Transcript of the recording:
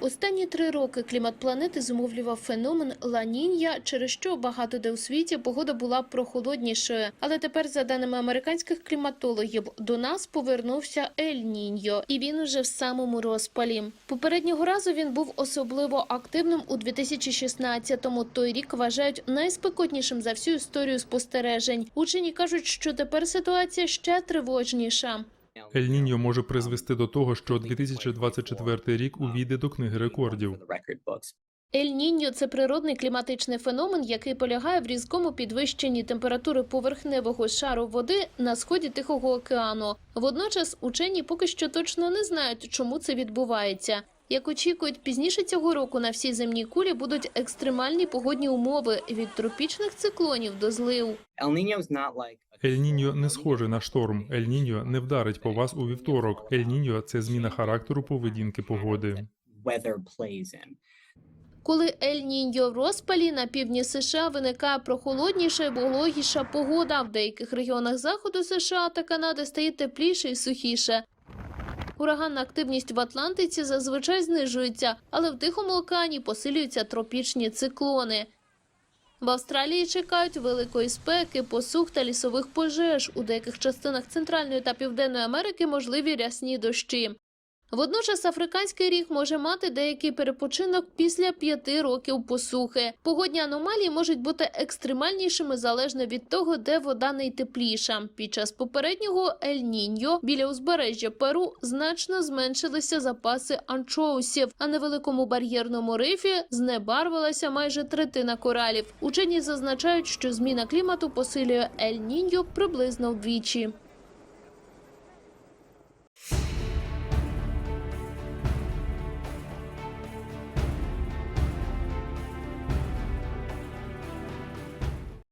Останні три роки клімат планети зумовлював феномен Ла-Нінья, через що багато де у світі погода була прохолоднішою. Але тепер, за даними американських кліматологів, до нас повернувся Ель-Ніньо, і він уже в самому розпалі. Попереднього разу він був особливо активним у 2016-му. Той рік вважають найспекотнішим за всю історію спостережень. Учені кажуть, що тепер ситуація ще тривожніша. Ель-Ніньо може призвести до того, що 2024 рік увійде до книги рекордів. Ель-Ніньо – це природний кліматичний феномен, який полягає в різкому підвищенні температури поверхневого шару води на сході Тихого океану. Водночас учені поки що точно не знають, чому це відбувається. Як очікують, пізніше цього року на всій земній кулі будуть екстремальні погодні умови від тропічних циклонів до злив. Ель-Ніньо не схоже на шторм. Ель-Ніньо не вдарить по вас у вівторок. Ель-Ніньо – це зміна характеру поведінки погоди. Коли Ель-Ніньо в розпалі на півдні США виникає прохолодніша і вологіша погода. В деяких регіонах заходу США та Канади стає тепліше і сухіше. Ураганна активність в Атлантиці зазвичай знижується, але в Тихому океані посилюються тропічні циклони. В Австралії чекають великої спеки, посух та лісових пожеж. У деяких частинах Центральної та Південної Америки можливі рясні дощі. Водночас африканський ріг може мати деякий перепочинок після п'яти років посухи. Погодні аномалії можуть бути екстремальнішими залежно від того, де вода найтепліша. Під час попереднього Ель-Ніньо біля узбережжя Перу значно зменшилися запаси анчоусів, а на великому бар'єрному рифі знебарвилася майже третина коралів. Учені зазначають, що зміна клімату посилює Ель-Ніньо приблизно вдвічі.